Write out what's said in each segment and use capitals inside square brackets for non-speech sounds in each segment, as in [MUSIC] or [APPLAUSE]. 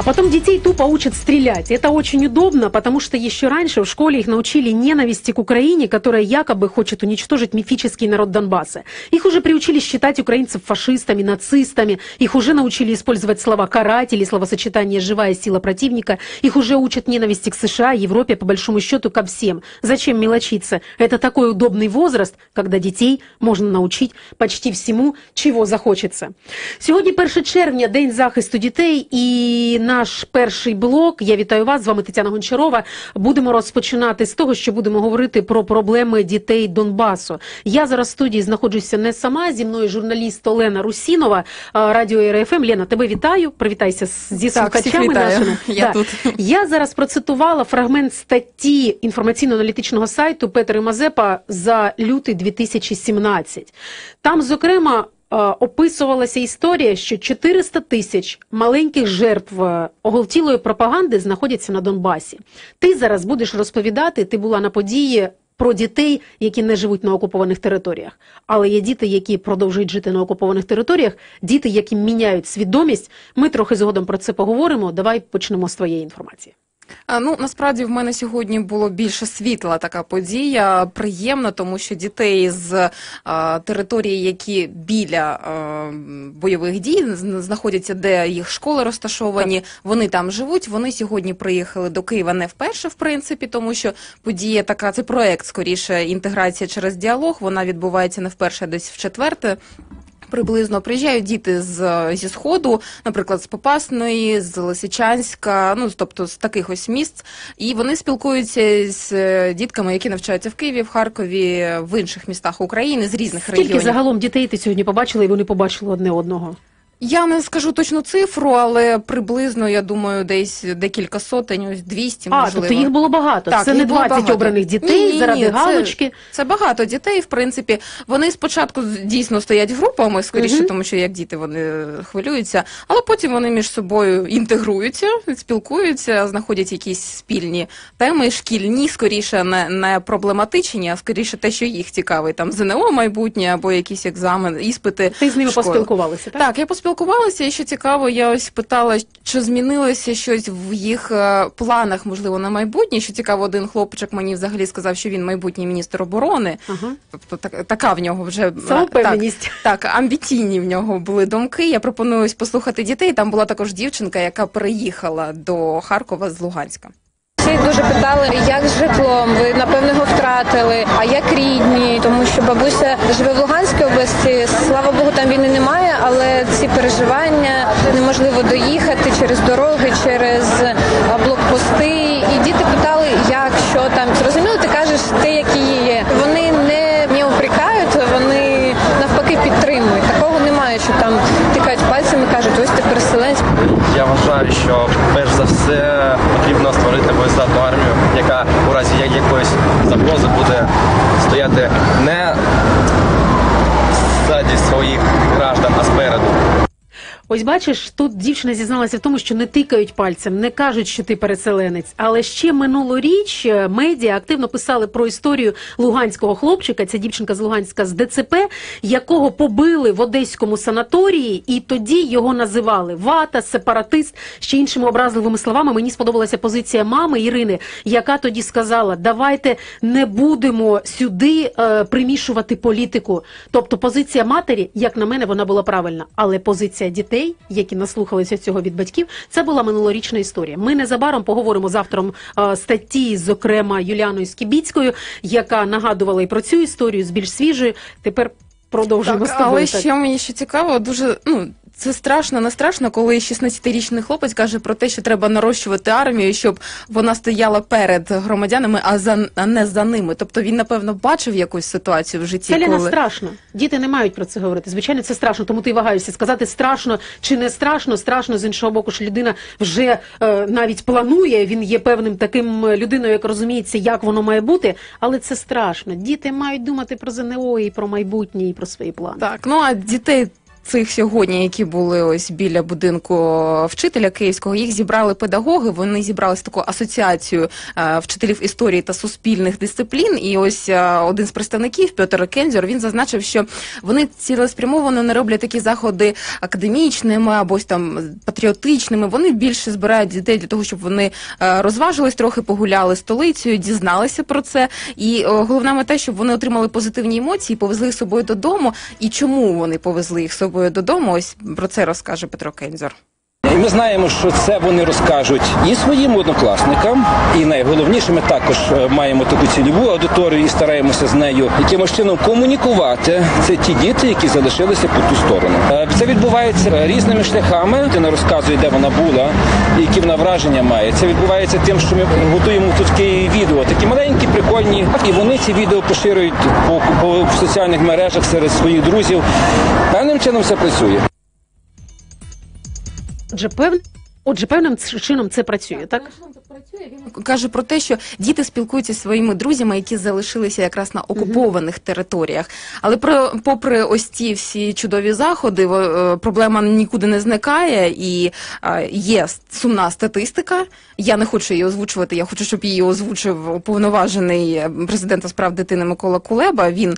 А потом детей тупо учат стрелять. Это очень удобно, потому что еще раньше в школе их научили ненависти к Украине, которая якобы хочет уничтожить мифический народ Донбасса. Их уже приучили считать украинцев фашистами, нацистами. Их уже научили использовать слова «каратели», словосочетание «живая сила противника». Их уже учат ненависти к США, Европе, по большому счету, ко всем. Зачем мелочиться? Это такой удобный возраст, когда детей можно научить почти всему, чего захочется. Сьогодні 1 червня, День захисту дітей, і наш перший блок. Я вітаю вас. З вами Тетяна Гончарова. Будемо розпочинати з того, що будемо говорити про проблеми дітей Донбасу. Я зараз в студії знаходжуся не сама. Зі мною журналіст Олена Русінова, радіо РФМ. Лена, тебе вітаю. Привітайся зі Так, слухачами вітаю. нашими. [LAUGHS] Я тут. Я зараз процитувала фрагмент статті інформаційно-аналітичного сайту Петри Мазепа за лютий 2017. Там, зокрема, описувалася історія, що 400 тисяч маленьких жертв е, оголтілої пропаганди знаходяться на Донбасі. Ти зараз будеш розповідати, ти була на події. Про дітей, які не живуть на окупованих територіях, але є діти, які продовжують жити на окупованих територіях, діти, які міняють свідомість. Ми трохи згодом про це поговоримо. Давай почнемо з твоєї інформації. А, Ну насправді в мене сьогодні було більше світла така подія. Приємно, тому що дітей з а, території, які біля а, бойових дій знаходяться, де їх школи розташовані, вони там живуть. Вони сьогодні приїхали до Києва не вперше, в принципі, тому що подія така, це проект скоріше інтеграція через діалог. Вона відбувається не вперше, а десь в четверте. Приблизно приїжджають діти з зі сходу, наприклад, з Попасної, з Лисичанська, ну тобто з таких ось місць, і вони спілкуються з е, дітками, які навчаються в Києві, в Харкові, в інших містах України з різних Скільки регіонів. загалом дітей ти сьогодні побачила, і вони побачили одне одного? Я не скажу точну цифру, але приблизно я думаю, десь декілька сотень, ось 200, А, можливо. тобто їх було багато. Так, це не їх 20 багато. обраних дітей Ні, ні, заради ні, галочки. Це багато дітей, в принципі. Вони спочатку дійсно стоять групами, скоріше, Мгм. тому що як діти вони хвилюються, але потім вони між собою інтегруються, спілкуються, знаходять якісь спільні теми, шкільні, скоріше, не, не проблематичні, а скоріше те, що їх цікавить, там ЗНО майбутнє або якісь екзамени, іспити. Ти з ними в школі. поспілкувалася, так? Так, я поспілкувалася, і що цікаво, я ось питала, чи змінилося щось в їх е, планах, можливо, на майбутнє. Що цікаво, один хлопчик мені взагалі сказав, що він майбутній міністр оборони. Ага. Тобто так, така в нього вже Самовпевненість. Так, так, амбіційні в нього були думки. Я пропоную ось послухати дітей. Там була також дівчинка, яка переїхала до Харкова з Луганська. Питали, як з житлом, ви напевно його втратили, а як рідні, тому що бабуся живе в Луганській області. Слава Богу, там війни немає, але ці переживання неможливо доїхати через дороги, через блокпости. І діти питали, як що там. Зрозуміло, ти кажеш, те, які є. Вони не, не упрекають, вони навпаки підтримують. Такого немає, що там тикають пальцями, кажуть, ось ти переселенець. Я вважаю, що перш за все потрібно створити боєздатну армію, яка у разі якоїсь загрози буде стояти не ззаді своїх граждан, а спереду. Ось бачиш, тут дівчина зізналася в тому, що не тикають пальцем, не кажуть, що ти переселенець. Але ще минулоріч е, медіа активно писали про історію луганського хлопчика. Ця дівчинка з Луганська з ДЦП, якого побили в одеському санаторії, і тоді його називали вата, сепаратист. Ще іншими образливими словами. Мені сподобалася позиція мами Ірини, яка тоді сказала: давайте не будемо сюди е, примішувати політику. Тобто позиція матері, як на мене, вона була правильна, але позиція дітей, які наслухалися цього від батьків, це була минулорічна історія. Ми незабаром поговоримо з автором е, статті, зокрема Юліаною Скібіцькою, яка нагадувала і про цю історію з більш свіжою. Тепер продовжуємо з Так, тобою. але ще мені ще цікаво, дуже ну. Це страшно, не страшно, коли 16-річний хлопець каже про те, що треба нарощувати армію, щоб вона стояла перед громадянами, а за а не за ними. Тобто він, напевно, бачив якусь ситуацію в житті. Це коли... страшно. Діти не мають про це говорити. Звичайно, це страшно, тому ти й вагаєшся сказати страшно чи не страшно. Страшно з іншого боку, що людина вже е, навіть планує. Він є певним таким е, людиною, яка розуміється, як воно має бути. Але це страшно. Діти мають думати про ЗНО і про майбутнє, і про свої плани. Так, ну а дітей цих сьогодні, які були ось біля будинку вчителя київського, їх зібрали педагоги. Вони зібрали таку асоціацію е, вчителів історії та суспільних дисциплін. І ось е, один з представників Петр Кензер він зазначив, що вони цілеспрямовано не роблять такі заходи академічними або ось там патріотичними. Вони більше збирають дітей для того, щоб вони е, розважились трохи, погуляли столицею, дізналися про це. І е, головна мета, щоб вони отримали позитивні емоції, повезли з собою додому. І чому вони повезли їх з собою додому? Ось про це розкаже Петро Кензер. І ми знаємо, що це вони розкажуть і своїм однокласникам, і найголовніше, ми також е, маємо таку цільову аудиторію і стараємося з нею якимось чином комунікувати. Це ті діти, які залишилися по ту сторону. Е, Це відбувається різними шляхами. Дитина розказує, де вона була, які вона враження має. Це відбувається тим, що ми готуємо тут в відео, такі маленькі, прикольні, і вони ці відео поширюють по, по в соціальних мережах серед своїх друзів. Певним чином це працює. Отже, певн... Отже, певним чином це працює, так? каже про те, що діти спілкуються зі своїми друзями, які залишилися якраз на окупованих територіях. Але про попри ось ці всі чудові заходи, е, проблема нікуди не зникає, і е, є сумна статистика. Я не хочу її озвучувати. Я хочу, щоб її озвучив уповноважений е, президента з прав дитини Микола Кулеба. Він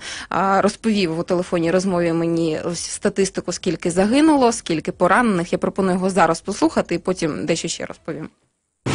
розповів у телефонній розмові мені ось статистику, скільки загинуло, скільки поранених. Я пропоную його зараз послухати, і потім дещо ще розповім.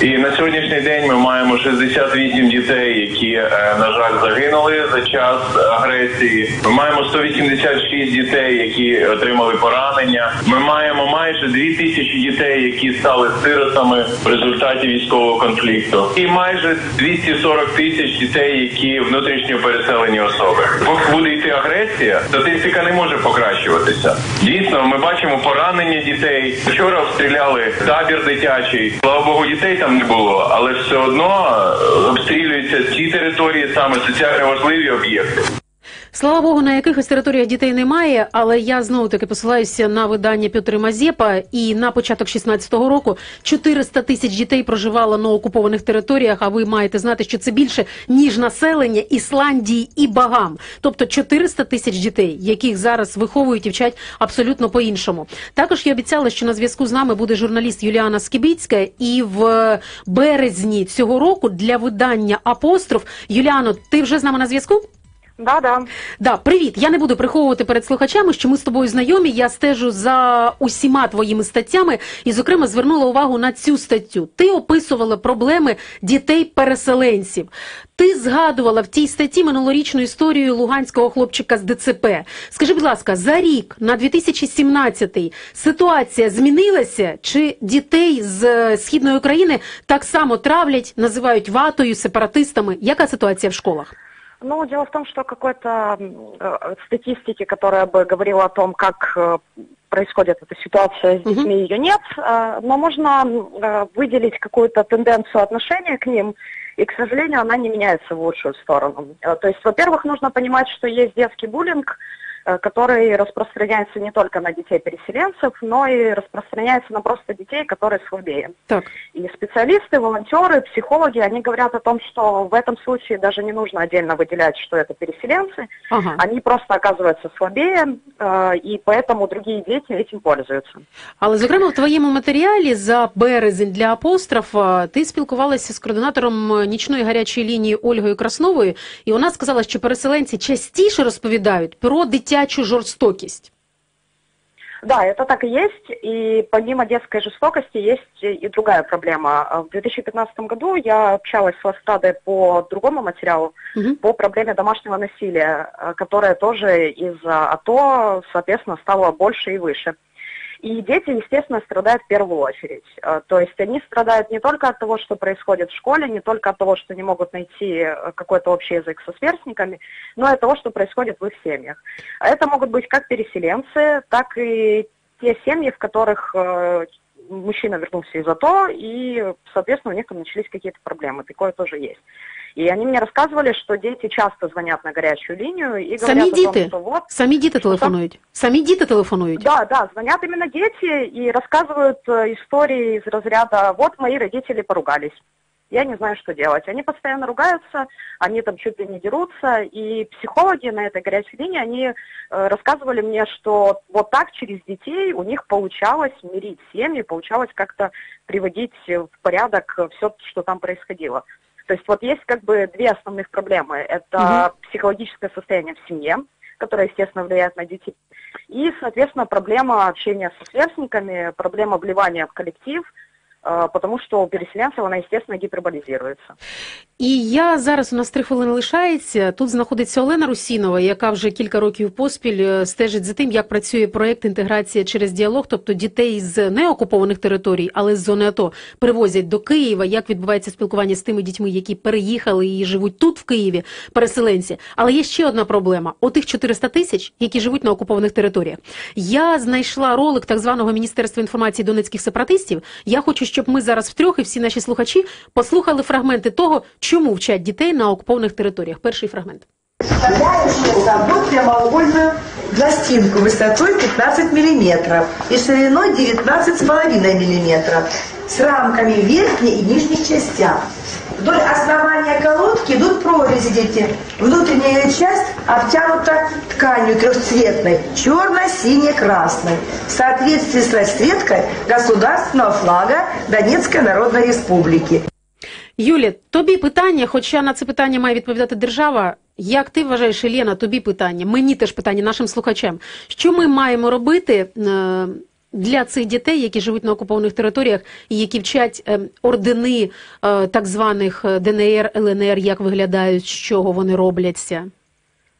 І на сьогоднішній день ми маємо 68 дітей, які, е, на жаль, загинули за час агресії. Ми маємо 186 дітей, які отримали поранення. Ми маємо майже 2 тисячі дітей, які стали сиротами в результаті військового конфлікту, і майже 240 тисяч дітей, які внутрішньо переселені особи. Поки буде йти агресія, статистика не може покращуватися. Дійсно, ми бачимо поранення дітей. Вчора обстріляли табір дитячий. Слава Богу, дітей там не було, але все одно е, обстрілюються ті території, саме соціально важливі об'єкти. Слава Богу, на якихось територіях дітей немає, але я знову таки посилаюся на видання Петри Мазєпа. І на початок 16-го року 400 тисяч дітей проживало на окупованих територіях. А ви маєте знати, що це більше ніж населення Ісландії і Багам, тобто 400 тисяч дітей, яких зараз виховують і вчать абсолютно по-іншому. Також я обіцяла, що на зв'язку з нами буде журналіст Юліана Скібіцька, і в березні цього року для видання Апостроф Юліано, ти вже з нами на зв'язку? Да, да. Да, привіт. Я не буду приховувати перед слухачами, що ми з тобою знайомі. Я стежу за усіма твоїми статтями і, зокрема, звернула увагу на цю статтю. Ти описувала проблеми дітей-переселенців. Ти згадувала в тій статті минулорічну історію луганського хлопчика з ДЦП. Скажи, будь ласка, за рік на 2017 ситуація змінилася? Чи дітей з е, східної України так само травлять, називають ватою, сепаратистами? Яка ситуація в школах? Ну, дело в том, что какой-то э, статистики, которая бы говорила о том, как э, происходит эта ситуация с детьми, ее нет. Э, Но можно э, выделить какую-то тенденцию отношения к ним, и, к сожалению, она не меняется в лучшую сторону. Э, То есть, во-первых, нужно понимать, что есть детский буллинг, э, который распространяется не только на детей-переселенцев, но и распространяется на просто детей, которые слабее. Так. И специалисты, волонтеры, психологи, они говорят о том, что в этом случае даже не нужно отдельно выделять, что это переселенцы, Ага. они просто оказываются слабее, э, и поэтому другие дети этим пользуются. Але зокрема в твоєму матеріалі за березень для апострофа ти спілкувалася з координатором нічної гарячої лінії Ольгою Красновою, і вона сказала, що переселенці частіше розповідають про дитячу жорстокість. Да, это так и есть, и помимо детской жестокости есть и другая проблема. В 2015 году я общалась с Ластрадой по другому материалу, Мгм. по проблеме домашнего насилия, э, которое тоже из-за АТО, соответственно, стало больше и выше. И дети, естественно, страдают в первую очередь. Э, То есть они страдают не только от того, что происходит в школе, не только от того, что не могут найти э, какой-то общий язык со сверстниками, но и от того, что происходит в их семьях. А это могут быть как переселенцы, так и те семьи, в которых э, мужчина вернулся из АТО, и, соответственно, у них там начались какие-то проблемы. Такое тоже есть. И они мне рассказывали, что дети часто звонят на горячую линию и Самі говорят о том, діти? что вот, Самі діти телефонують. Самі діти телефонують. да, да, звонят именно дети и рассказывают э, истории из разряда «вот мои родители поругались». Я не знаю, что делать. Они постоянно ругаются, они там чуть ли не дерутся, и психологи на этой горячей линии, они э, рассказывали мне, что вот так через детей у них получалось мирить семьи, получалось как-то приводить в порядок все, что там происходило. То есть вот есть как бы две основных проблемы. Это психологическое состояние в семье, которое, естественно, влияет на детей. И, соответственно, проблема общения со сверстниками, проблема вливания в коллектив, э, потому что у переселенцев она, естественно, гиперболизируется. І я зараз у нас три хвилини лишається. Тут знаходиться Олена Русінова, яка вже кілька років поспіль е, стежить за тим, як працює проект інтеграція через діалог, тобто дітей з неокупованих територій, але з зони АТО привозять до Києва. Як відбувається спілкування з тими дітьми, які переїхали і живуть тут, в Києві, переселенці. Але є ще одна проблема: отих 400 тисяч, які живуть на окупованих територіях. Я знайшла ролик так званого міністерства інформації донецьких сепаратистів. Я хочу, щоб ми зараз втрьох і всі наші слухачі послухали фрагменти того, чому вчать дітей на окупованих територіях. Перший фрагмент. Представляю собой прямоугольную пластинку высотой 15 мм и шириной 19,5 мм с рамками в верхней и нижних частях. Вдоль основания колодки идут прорези дети. Внутренняя часть обтянута тканью трехцветной, черно-сине-красной, в соответствии с расцветкой государственного флага Донецкой Народной Республики. Юлі, тобі питання, хоча на це питання має відповідати держава. Як ти вважаєш, Елена, тобі питання, мені теж питання, нашим слухачам. Що ми маємо робити е, для цих дітей, які живуть на окупованих територіях і які вчать е, ордени е, так званих ДНР, ЛНР, як виглядають, з чого вони робляться?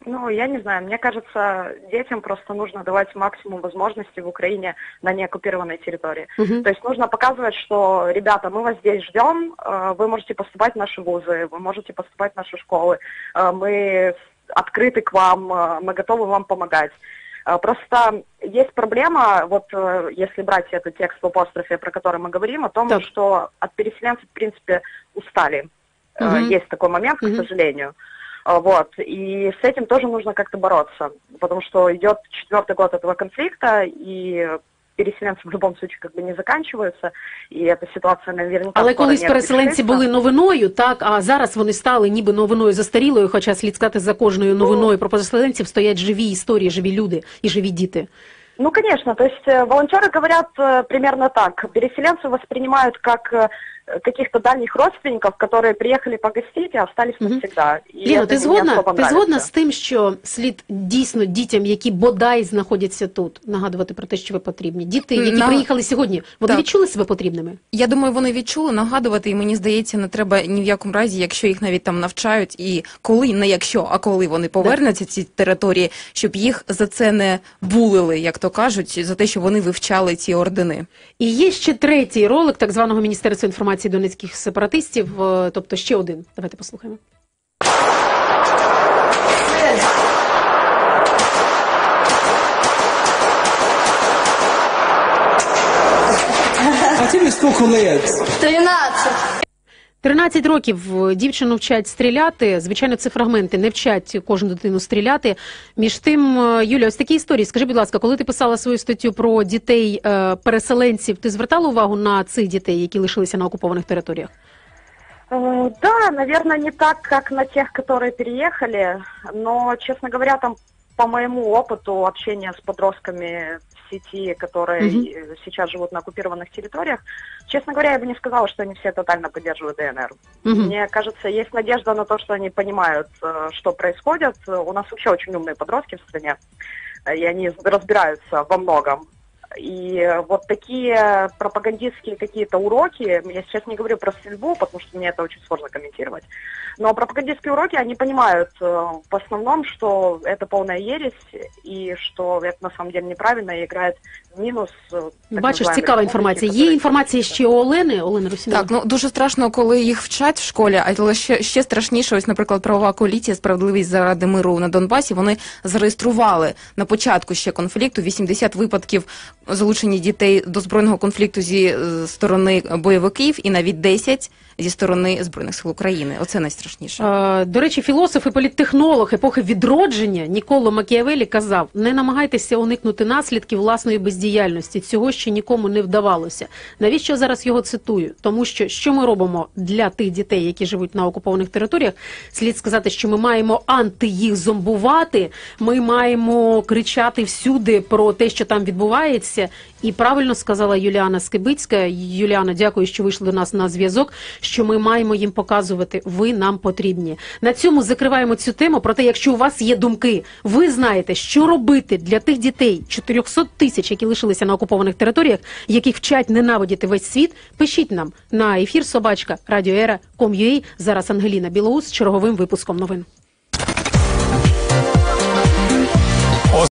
Ну, я не знаю, мне кажется, детям просто нужно давать максимум возможностей в Украине на неоккупированной территории. Мгм. То есть нужно показывать, что, ребята, мы вас здесь ждем, э, вы можете поступать в наши вузы, вы можете поступать в наши школы, э, мы открыты к вам, э, мы готовы вам помогать. Просто есть проблема, вот если брать этот текст в апострофе, про который мы говорим, о том, Так. что от переселенцев, в принципе, устали. Мгм. Есть такой момент, к Мгм. сожалению. Вот. И с этим тоже нужно как-то бороться, потому что идет четвертый год этого конфликта, и переселенцы в любом случае как бы не заканчиваются, и эта ситуация наверняка Але скоро колись не переселенці разрешится. були новиною, так а зараз вони стали ніби новиною застарілою. Хоча слід сказати, за кожною новиною про переселенців стоять живі історії, живі люди і живі діти. Ну, конечно, то есть э, волонтеры говорят э, примерно так. Переселенцев воспринимают как э, каких-то дальних родственников, которые приехали погостить и остались Мгм. навсегда. Ліно, это ти згодна? Ти згодна з тим, що слід дійсно дітям, які бодай знаходяться тут, нагадувати про те, що ви потрібні. Діти, які На- приїхали сьогодні, вони Так. відчули себе потрібними? Я думаю, вони відчули нагадувати, і мені здається, не треба ні в якому разі, якщо їх навіть там навчають, і коли, не якщо, а коли вони повернуться ці території, щоб їх за це не булили, як то кажуть, за те, що вони вивчали ці ордени. І є ще третій ролик так званого Міністерства інформації донецьких сепаратистів, е, тобто ще один. Давайте послухаємо. А тебе сколько лет? 13. 13 років е, дівчину вчать стріляти. Звичайно, це фрагменти, не вчать кожну дитину стріляти. Між тим, е, Юля, ось такі історії. Скажи, будь ласка, коли ти писала свою статтю про дітей е, переселенців, ти звертала увагу на цих дітей, які лишилися на окупованих територіях? Э, Да, наверное, не так, как на тех, которые переехали, но, честно говоря, там по моему опыту общения с подростками в сети, которые э, сейчас живут на оккупированных территориях, честно говоря, я бы не сказала, что они все тотально поддерживают ДНР. Мгм. Мне кажется, есть надежда на то, что они понимают, э, что происходит. Э, У нас вообще очень умные подростки в стране, и они разбираются во многом. И э, вот такие пропагандистские какие-то уроки, я сейчас не говорю про стрельбу, потому что мне это очень сложно комментировать, но пропагандистские уроки, они понимают э, в основном, что это полная ересь, и что это на самом деле неправильно и играет в минус. э, так Бачиш, называемой цікава республики, інформація. Є которые- інформація ще у Олени. Олена Русінова. Так, ну дуже страшно, коли їх вчать в школі, але ще, ще страшніше, ось, наприклад, правова коаліція справедливість заради миру на Донбасі. Вони зареєстрували на початку ще конфлікту 80 випадків залучені дітей до збройного конфлікту зі е, сторони бойовиків, і навіть 10 зі сторони збройних сил України. Оце найстрашніше. До речі, філософ і політтехнолог епохи відродження Ніколо Макіавелі казав: не намагайтеся уникнути наслідків власної бездіяльності. Цього ще нікому не вдавалося. Навіщо зараз його цитую? Тому що що ми робимо для тих дітей, які живуть на окупованих територіях, слід сказати, що ми маємо анти їх зомбувати. Ми маємо кричати всюди про те, що там відбувається. І правильно сказала Юліана Скибицька. Юліана, дякую, що вийшли до нас на зв'язок. Що ми маємо їм показувати, ви нам потрібні. На цьому закриваємо цю тему. Проте, якщо у вас є думки, ви знаєте, що робити для тих дітей 400 тисяч, які лишилися на окупованих територіях, яких вчать ненавидіти весь світ. Пишіть нам на ефір собачка радіоера.com.ua. Зараз Ангеліна Білоус з черговим випуском новин.